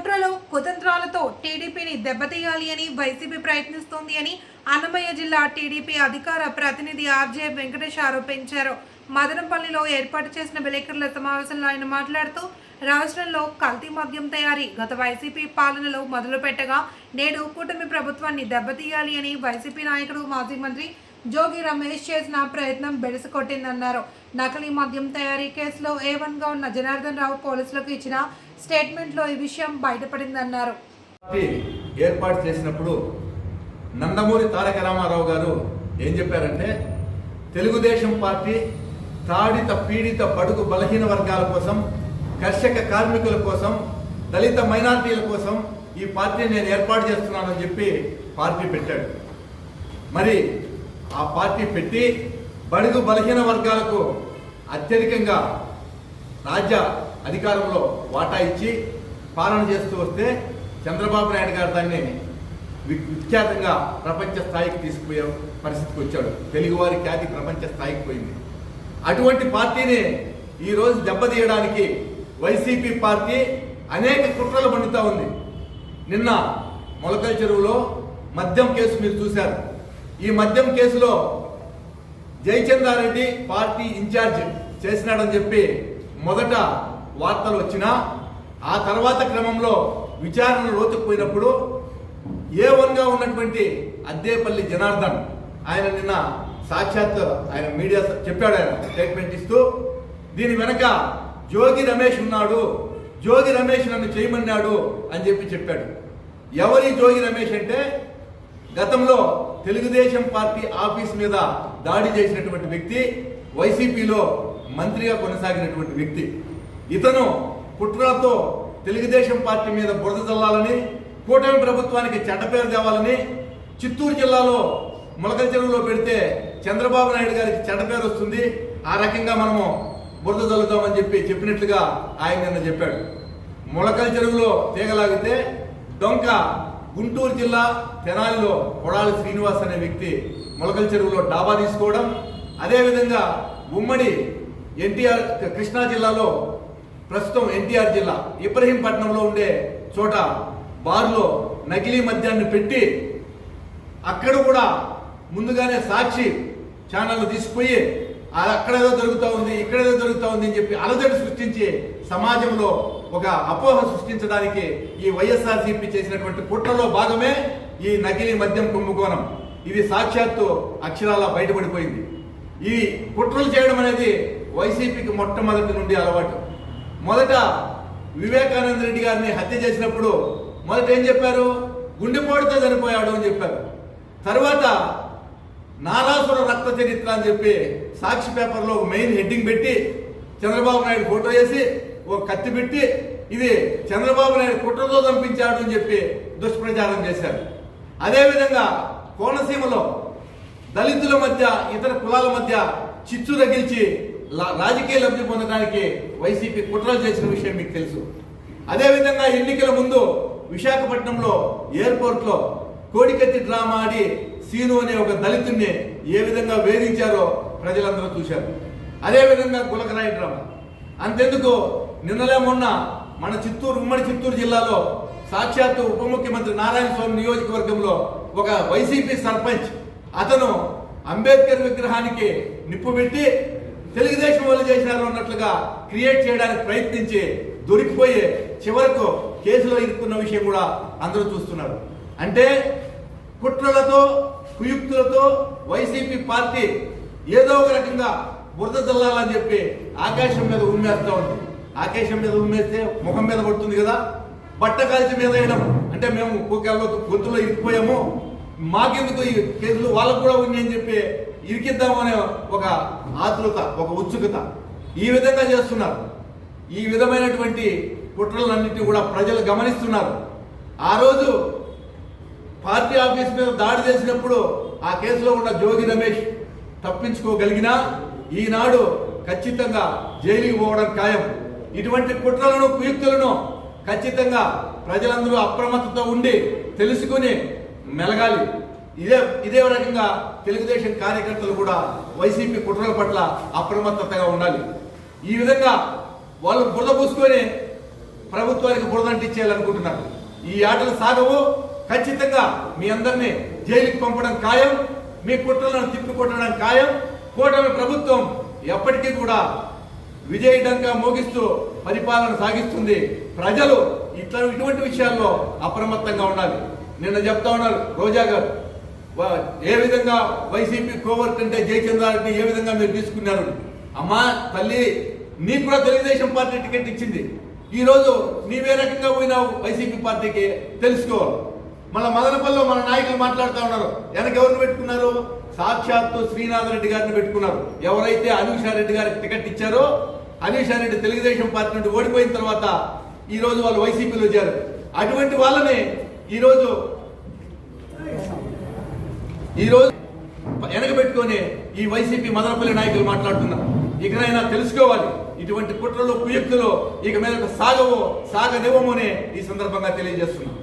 కుట్రలు కుతంత్రాలతో టీడీపీని దెబ్బతీయాలి అని వైసీపీ ప్రయత్నిస్తోంది అని అన్నమయ్య జిల్లా టీడీపీ అధికార ప్రతినిధి ఆర్జే వెంకటేష్ ఆరోపించారు మదనపల్లిలో ఏర్పాటు చేసిన విలేకరుల సమావేశంలో ఆయన మాట్లాడుతూ రాష్ట్రంలో కల్తీ మద్యం తయారీ గత వైసీపీ పాలనలో మొదలుపెట్టగా నేడు కూటమి ప్రభుత్వాన్ని దెబ్బతీయాలి అని వైసీపీ నాయకుడు మాజీ మంత్రి జోగి రమేష్ చేసిన ప్రయత్నం బెడిసికొట్టిందన్నారు నకిలీ మద్యం తయారీ కేసులో ఏ వన్గా ఉన్న జనార్దన్ రావు పోలీసులకు ఇచ్చిన స్టేట్మెంట్లో ఈ విషయం బయటపడిందన్నారు. పార్టీ ఏర్పాటు చేసినప్పుడు నందమూరి తారక రామారావు గారు ఏం చెప్పారంటే తెలుగుదేశం పార్టీ తాడిత పీడిత బడుగు బలహీన వర్గాల కోసం కర్షక కార్మికుల కోసం దళిత మైనార్టీల కోసం ఈ పార్టీని నేను ఏర్పాటు చేస్తున్నానని చెప్పి పార్టీ పెట్టాడు. మరి ఆ పార్టీ పెట్టి బడుగు బలహీన వర్గాలకు అత్యధికంగా రాజ్య అధికారంలో వాటా ఇచ్చి పాలన చేస్తూ వస్తే చంద్రబాబు నాయుడు గారు దాన్ని విఖ్యాతంగా ప్రపంచ స్థాయికి తీసుకుపోయే పరిస్థితికి వచ్చాడు. తెలుగువారి ఖ్యాతి ప్రపంచ స్థాయికి పోయింది. అటువంటి పార్టీని ఈరోజు దెబ్బతీయడానికి వైసీపీ పార్టీ అనేక కుట్రలు పండుతూ ఉంది. నిన్న మొలకల చెరువులో మద్యం కేసు మీరు చూశారు. ఈ మద్యం కేసులో జయచందారెడ్డి పార్టీ ఇన్ఛార్జ్ చేసినాడని చెప్పి మొదట వార్తలు వచ్చినా ఆ తర్వాత క్రమంలో విచారణ లోతుకుపోయినప్పుడు ఏ వన్గా ఉన్నటువంటి అద్దేపల్లి జనార్దన్ ఆయన నిన్న సాక్షాత్ ఆయన మీడియా చెప్పాడు ఆయన స్టేట్మెంట్ ఇస్తూ దీని వెనక జోగి రమేష్ ఉన్నాడు జోగి రమేష్ నన్ను చేయమన్నాడు అని చెప్పి చెప్పాడు. ఎవరి జోగి రమేష్ అంటే గతంలో తెలుగుదేశం పార్టీ ఆఫీస్ మీద దాడి చేసినటువంటి వ్యక్తి వైసీపీలో మంత్రిగా కొనసాగినటువంటి వ్యక్తి. ఇతను కుట్రలతో తెలుగుదేశం పార్టీ మీద బురద చల్లాలని కూటమి ప్రభుత్వానికి చెడ్డ పేరు తేవాలని చిత్తూరు జిల్లాలో మొలకల చెరువులో పెడితే చంద్రబాబు నాయుడు గారికి చెడ్డ పేరు వస్తుంది. ఆ రకంగా మనము బురద చల్లుతామని చెప్పి చెప్పినట్లుగా ఆయన నిన్న చెప్పాడు. మొలకల చెరువులో తీగలాగితే డొంక గుంటూరు జిల్లా తెనాలిలో కొడాలి శ్రీనివాస్ అనే వ్యక్తి మొలకల చెరువులో డాబా తీసుకోవడం. అదేవిధంగా ఉమ్మడి ఎన్టీఆర్ కృష్ణా జిల్లాలో ప్రస్తుతం ఎన్టీఆర్ జిల్లా ఇబ్రహీంపట్నంలో ఉండే చోట బార్లో నకిలీ మద్యాన్ని పెట్టి అక్కడ కూడా ముందుగానే సాక్షి ఛానల్ తీసుకుపోయి ఆ అక్కడేదో దొరుకుతూ ఉంది ఇక్కడేదో దొరుకుతూ ఉంది అని చెప్పి అలజడి సృష్టించి సమాజంలో ఒక అపోహ సృష్టించడానికి ఈ వైఎస్ఆర్సీపీ చేసినటువంటి కుట్రలో భాగమే ఈ నకిలీ మద్యం కుంభకోణం. ఇది సాక్షాత్తు అక్షరాల బయటపడిపోయింది. ఈ కుట్రలు చేయడం అనేది వైసీపీకి మొట్టమొదటి నుండి అలవాటు. మొదట వివేకానంద రెడ్డి గారిని హత్య చేసినప్పుడు మొదట ఏం చెప్పారు? గుండెపోటుతో చనిపోయాడు అని చెప్పారు. తర్వాత నారాసుర రక్త చరిత్ర అని చెప్పి సాక్షి పేపర్లో ఒక మెయిన్ హెడ్డింగ్ పెట్టి చంద్రబాబు నాయుడు ఫోటో వేసి ఒక కత్తి పెట్టి ఇది చంద్రబాబు నాయుడు కుట్రతో చంపించాడు అని చెప్పి దుష్ప్రచారం చేశారు. అదేవిధంగా కోనసీమలో దళితుల మధ్య ఇతర కులాల మధ్య చిచ్చు రగిల్చి రాజకీయ లబ్ధి పొందడానికి వైసీపీ కుట్రలు చేసిన విషయం మీకు తెలుసు. అదేవిధంగా ఎన్నికల ముందు విశాఖపట్నంలో ఎయిర్పోర్ట్లో కోడికత్తి డ్రామా ఆడి సీను అనే ఒక దళితుడిని ఏ విధంగా వేధించారో ప్రజలందరూ చూశారు. అదేవిధంగా గులకరాయి డ్రామా. అంతెందుకు నిన్నలే మొన్న మన చిత్తూరు ఉమ్మడి చిత్తూరు జిల్లాలో సాక్షాత్తు ఉప ముఖ్యమంత్రి నారాయణ స్వామి నియోజకవర్గంలో ఒక వైసీపీ సర్పంచ్ అతను అంబేద్కర్ విగ్రహానికి నిప్పు పెట్టి తెలుగుదేశం వాళ్ళు చేశారు అన్నట్లుగా క్రియేట్ చేయడానికి ప్రయత్నించి దొరికిపోయే చివరకు కేసులో ఇరుక్కున్న విషయం కూడా అందరూ చూస్తున్నారు. అంటే కుట్రలతో కుయుక్తులతో వైసీపీ పార్టీ ఏదో ఒక రకంగా బురద చల్లాలని చెప్పి ఆకాశం మీద ఉమ్మేస్తూ ఉంది. ఆకాశం మీద ఉమ్మేస్తే ముఖం మీద పడుతుంది కదా. బట్ట కాల్చి మీద వేయడం. అంటే మేము కూకాల్లో గొంతులో ఇరికిపోయాము మాకెందుకు ఈ కేసులు వాళ్ళకు కూడా ఉంది అని చెప్పి ఇరికిద్దామనే ఒక ఆతృత ఒక ఉత్సుకత ఈ విధంగా చేస్తున్నారు. ఈ విధమైనటువంటి కుట్రలన్నింటినీ కూడా ప్రజలు గమనిస్తున్నారు. ఆ రోజు పార్టీ ఆఫీస్ మీద దాడి చేసినప్పుడు ఆ కేసులో ఉన్న జోగి రమేష్ తప్పించుకోగలిగినా ఈనాడు ఖచ్చితంగా జైలుకి పోవడం ఖాయం. ఇటువంటి కుట్రలను కుయుక్తులను ఖచ్చితంగా ప్రజలందరూ అప్రమత్తతో ఉండి తెలుసుకుని మెలగాలి. ఇదే ఇదే రకంగా తెలుగుదేశం కార్యకర్తలు కూడా వైసీపీ కుట్రల పట్ల అప్రమత్తతగా ఉండాలి. ఈ విధంగా వాళ్ళు బురద పూసుకొని ప్రభుత్వానికి బురదంటిచ్చేయాలనుకుంటున్నారు. ఈ ఆటలు సాగవు. ఖచ్చితంగా మీ అందరినీ జైలుకి పంపడం ఖాయం. మీ కుట్రలను తిప్పికొట్టడం ఖాయం. కూటమి ప్రభుత్వం ఎప్పటికీ కూడా విజయడంగా మోగిస్తూ పరిపాలన సాగిస్తుంది. ప్రజలు ఇట్లా ఇటువంటి విషయాల్లో అప్రమత్తంగా ఉండాలి. నిన్న చెప్తా ఉన్నారు రోజా గారు. ఏ విధంగా వైసీపీ కోవర్ట్ అంటే జయచంద్రారెడ్డి ఏ విధంగా మీరు తీసుకున్నారు? అమ్మా తల్లి నీకు కూడా తెలుగుదేశం పార్టీ టికెట్ ఇచ్చింది. ఈ రోజు నీవే రకంగా పోయినావు వైసీపీ పార్టీకి? తెలుసుకోవాలి మళ్ళీ మదనపల్లిలో మన నాయకులు మాట్లాడుతూ ఉన్నారు. వెనక ఎవరిని పెట్టుకున్నారు? సాక్షాత్తు శ్రీనాథ్ రెడ్డి గారిని పెట్టుకున్నారు. ఎవరైతే అనూషా రెడ్డి గారికి టికెట్ ఇచ్చారో అనూషా రెడ్డి తెలుగుదేశం పార్టీ నుండి ఓడిపోయిన తర్వాత ఈరోజు వాళ్ళు వైసీపీలో చేరారు. అటువంటి వాళ్ళని ఈరోజు ఈరోజు ఈ రోజు ఈ వైసీపీ మదనపల్లి నాయకులు మాట్లాడుతున్నారు. ఇకనైనా తెలుసుకోవాలి. ఇటువంటి కుట్రలు కుయుక్తులు ఇక మీద సాగవో సాగనివ్వమని ఈ సందర్భంగా తెలియజేస్తున్నాం.